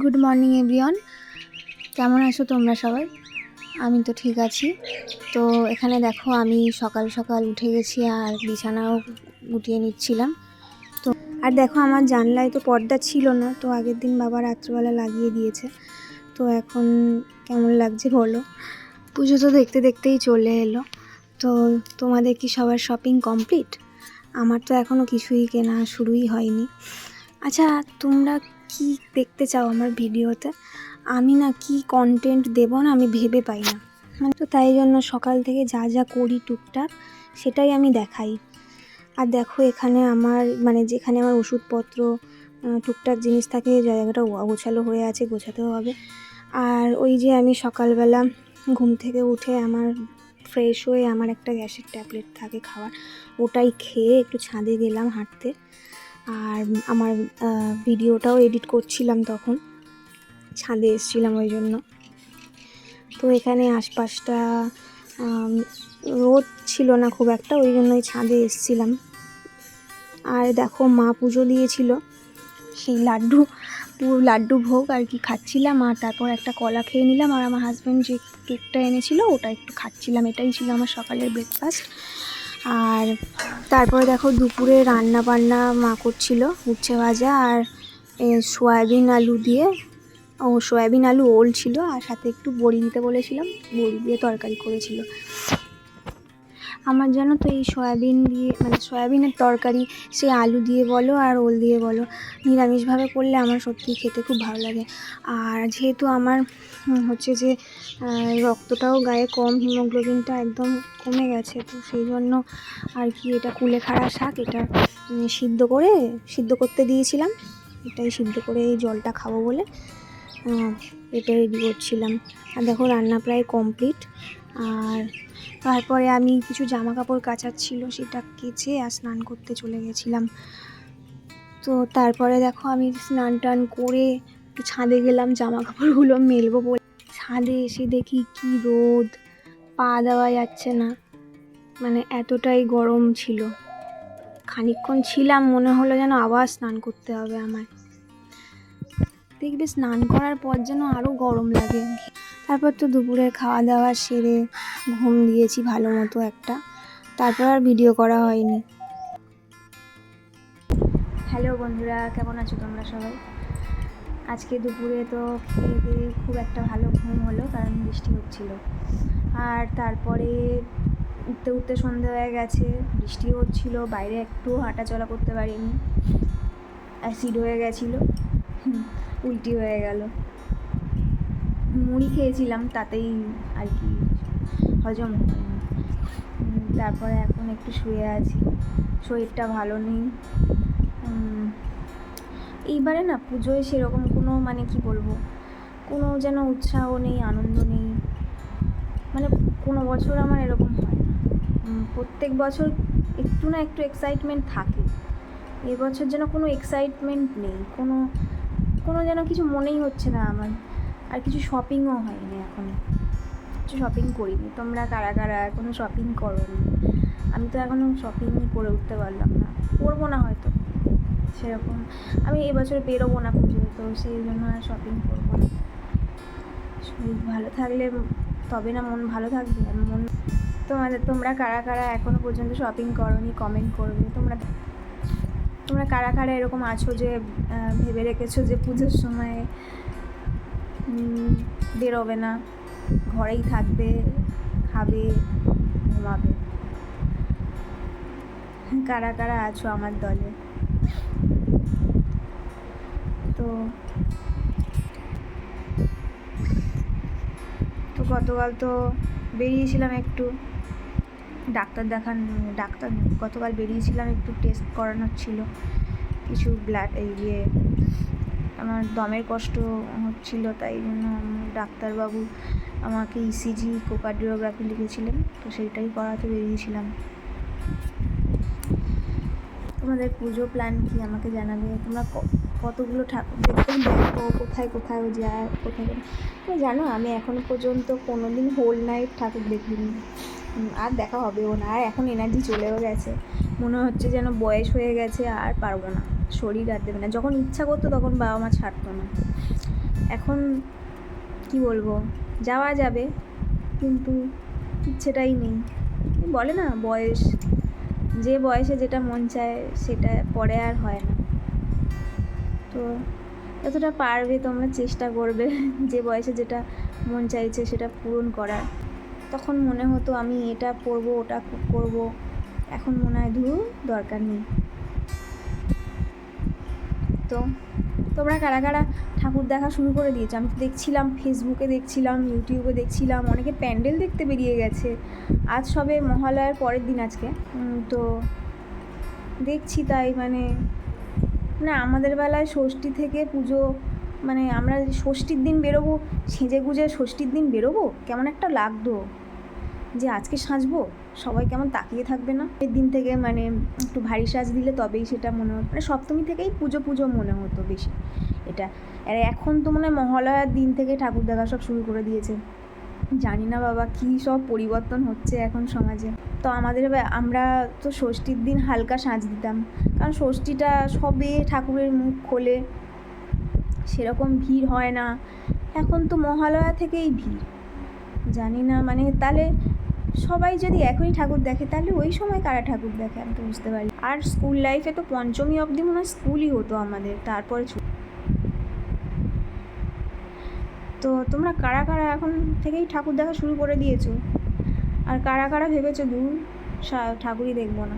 Good morning everyone কেমন আছো তোমরা সবাই? আমি তো ঠিক আছি। তো এখানে দেখো, আমি সকাল সকাল উঠে গেছি আর বিছানাও গুটিয়ে নিচ্ছিলাম। তো আর দেখো, আমার জানলায় তো পর্দা ছিল না, তো আগের দিন বাবা রাত্রিবেলা লাগিয়ে দিয়েছে। তো এখন কেমন লাগছে বলো? পুজো তো দেখতে দেখতেই চলে এলো। তো তোমাদের কি সবার শপিং কমপ্লিট আমার তো এখনও কিছুই কেনা শুরুই হয়নি। আচ্ছা তোমরা কি দেখতে চাও আমার ভিডিওতে? আমি না কি কন্টেন্ট দেবো না আমি ভেবে পাই না। মানে তো তাই জন্য সকাল থেকে যা যা করি টুকটাক, সেটাই আমি দেখাই। আর দেখো এখানে আমার মানে যেখানে আমার ওষুধপত্র টুকটাক জিনিস থাকে জায়গাটা গোছালো হয়ে আছে, গোছাতেও হবে। আর ওই যে আমি সকালবেলা ঘুম থেকে উঠে আমার ফ্রেশ হয়ে আমার একটা গ্যাসের ট্যাবলেট থাকে খাওয়ার, ওটাই খেয়ে একটু ছাদে গেলাম হাঁটতে। আর আমার ভিডিওটাও এডিট করছিলাম তখন। ছাদে এসেছিলাম ওই জন্য। তো এখানে আশপাশটা রোদ ছিল না খুব একটা, ওই জন্যই ছাদে এসেছিলাম। আর দেখো মা পুজো দিয়েছিল। সেই লাড্ডু, পুরো লাড্ডু ভোগ আর কি খাচ্ছিলাম। আর তারপর একটা কলা খেয়ে নিলাম। আর আমার হাজব্যান্ড যে কেকটা এনেছিল, ওটা একটু খাচ্ছিলাম। এটাই ছিল আমার সকালের ব্রেকফাস্ট আর তারপরে দেখো দুপুরে রান্না বান্না মা করছিল উচ্ছে ভাজা আর সয়াবিন আলু দিয়ে। ও, সয়াবিন আলু ওল ছিল আর সাথে একটু বড়ি দিতে বলেছিলাম, বড়ি দিয়ে তরকারি করেছিল। আমার জানো তো এই সয়াবিন দিয়ে মানে সয়াবিনের তরকারি সে আলু দিয়ে বলো আর ওল দিয়ে বলো। নিরামিষভাবে করলে আমার সত্যিই খেতে খুব ভালো লাগে। আর যেহেতু আমার হচ্ছে যে রক্তটাও গায়ে কম, হিমোগ্লোবিনটা একদম কমে গেছে, তো সেই জন্য আর কি এটা কুলেখাড়া শাক, এটা সিদ্ধ করে, সিদ্ধ করতে দিয়েছিলাম। এটাই সিদ্ধ করে এই জলটা খাব বলে এটা রেডি করছিলাম। আর দেখো রান্না প্রায় কমপ্লিট। আর তারপরে আমি কিছু জামা কাপড় কাচার ছিল সেটা কেচে আর স্নান করতে চলে গেছিলাম। তো তারপরে দেখো আমি স্নান টান করে একটু ছাদে গেলাম জামা কাপড়গুলো মেলবো বলে। ছাদে এসে দেখি কি রোদ, পা দেওয়া যাচ্ছে না মানে এতটাই গরম ছিল। খানিকক্ষণ ছিলাম, মনে হলো যেন আবার স্নান করতে হবে আমার দেখবে স্নান করার পর যেন আরও গরম লাগে। তারপর তো দুপুরে খাওয়া দাওয়া সেরে ঘুম দিয়েছি ভালো মতো একটা। তারপর আর ভিডিও করা হয়নি। হ্যালো বন্ধুরা, কেমন আছো তোমরা সবাই? আজকে দুপুরে তো খেয়ে দিয়ে খুব একটা ভালো ঘুম হলো কারণ বৃষ্টি হচ্ছিল। আর তারপরে উঠতে উঠতে সন্ধে হয়ে গেছে, বৃষ্টি হচ্ছিল, বাইরে একটু হাঁটাচলা করতে পারিনি। অ্যাসিড হয়ে গেছিল, উল্টি হয়ে গেল। মুড়ি খেয়েছিলাম তাতেই আর কি হজম হয়নি। তারপরে এখন একটু শুয়ে আছি। শরীরটা ভালো নেই। এইবারে না পুজোয় সেরকম কোনো মানে কি বলব? কোনো যেন উৎসাহ নেই, আনন্দ নেই। মানে কোনো বছর আমার এরকম হয় না। প্রত্যেক বছর একটু না একটু এক্সাইটমেন্ট থাকে। এবছর যেন কোনো এক্সাইটমেন্ট নেই। কোনো কোনো যেন কিছু মনেই হচ্ছে না আমার। আর কিছু শপিংও হয়নি এখন। কিছু শপিং করিনি। তোমরা কারা কারা? এখনও শপিং করোনি আমি তো এখনও শপিংই করে উঠতে পারলাম না। করব না হয়তো। সেরকম। আমি এবছর বেরোবো না পুজোয় তো সেই জন্য আর শপিং করব না। শরীর ভালো থাকলে তবে না মন ভালো থাকবে। মন তোমাদের, তোমরা কারা কারা এখনও পর্যন্ত শপিং করোনি কমেন্ট করবে। তোমরা তোমরা কারা কারা এরকম আছো যে ভেবে রেখেছো যে পুজোর সময় বেরোবে না। ঘরেই থাকবে, খাবে, ঘুমাবে। কারা কারা আছো আমার দলে? তো তো গতকাল তো বেরিয়েছিলাম একটু। ডাক্তার দেখান, ডাক্তার গতকাল বেরিয়েছিলাম একটু টেস্ট করানোর ছিল। কিছু ব্লাড এই ইয়ে আমার দমের কষ্ট হচ্ছিল, তাই জন্য ডাক্তারবাবু আমাকে E ইসিজি কোকার্ডিওগ্রাফি লিখেছিলেন, তো সেইটাই করাতে বেরিয়েছিলাম। তোমাদের পুজো প্ল্যান কি আমাকে জানাবে? তোমরা কতগুলো ঠাকুর দেখো কোথায় কোথায় যায়, কোথায় কোথায় তো জানো, আমি এখনও পর্যন্ত কোনো দিন হোল নাইট ঠাকুর দেখিনি। আর দেখা হবেও না, আর এখন এনার্জি চলেও গেছে। মনে হচ্ছে যেন বয়স হয়ে গেছে, আর পারব না। শরীর আর দেবে না। যখন ইচ্ছা করতো তখন বাবা মা ছাড়তো না। এখন কি বলব? যাওয়া যাবে, কিন্তু ইচ্ছেটাই নেই। বলে না, বয়স। যে বয়সে যেটা মন চায় সেটা পরে আর হয় না। তো যতটা পারবে তোমরা চেষ্টা করবে, যে বয়সে যেটা মন চাইছে সেটা পূরণ করার। তখন মনে হতো আমি এটা পরবো, ওটা করব। এখন মনে হয় ধু দরকার নেই। তো তোমরা কারা কারা ঠাকুর দেখা শুরু করে দিয়েছ? আমি তো দেখছিলাম ফেসবুকে দেখছিলাম ইউটিউবে দেখছিলাম, অনেকে প্যান্ডেল দেখতে বেরিয়ে গেছে। আজ সবে মহালয়ার পরের দিন আজকে। তো দেখছি তাই মানে না, আমাদের বেলায় ষষ্ঠী থেকে পুজো মানে আমরা ষষ্ঠীর দিন বেরোবো সেজে গুজে ষষ্ঠীর দিন বেরোবো? কেমন একটা লাগতো যে আজকে সাজবো? সবাই কেমন তাকিয়ে থাকবে না? এর দিন থেকে মানে একটু ভারী সাজ দিলে তবেই সেটা মনে হতো। মানে সপ্তমী থেকেই পুজো পুজো মনে হতো বেশি। এটা আর এখন তো মনে হয় মহালয়ার দিন থেকে ঠাকুর দেখা সব শুরু করে দিয়েছে। জানি না বাবা কী সব পরিবর্তন হচ্ছে এখন সমাজে। তো আমাদের আমরা তো ষষ্ঠীর দিন হালকা সাজ দিতাম। কারণ ষষ্ঠীটা সবে ঠাকুরের মুখ খোলে। সেরকম ভিড় হয় না। এখন তো মহালয়া থেকেই ভিড়। জানি না মানে তাহলে সবাই যদি এখনই ঠাকুর দেখে, তাহলে ওই সময় কারা ঠাকুর দেখে আমি তো বুঝতে পারি। আর স্কুল লাইফে তো পঞ্চমী অবধি মনে হয় স্কুলই হতো আমাদের, তারপরে তো তোমরা কারা কারা এখন থেকেই ঠাকুর দেখা শুরু করে দিয়েছ? আর কারা কারা ভেবেছো, দূর ঠাকুরই দেখব না?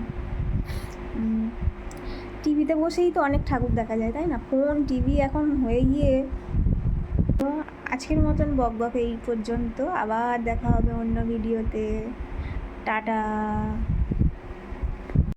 টিভিতে বসেই তো অনেক ঠাকুর দেখা যায়, তাই না? ফোন, টিভি এখন হয়ে গিয়ে আজকের মতন বক বক এই পর্যন্ত। আবার দেখা হবে অন্য ভিডিওতে। টাটা।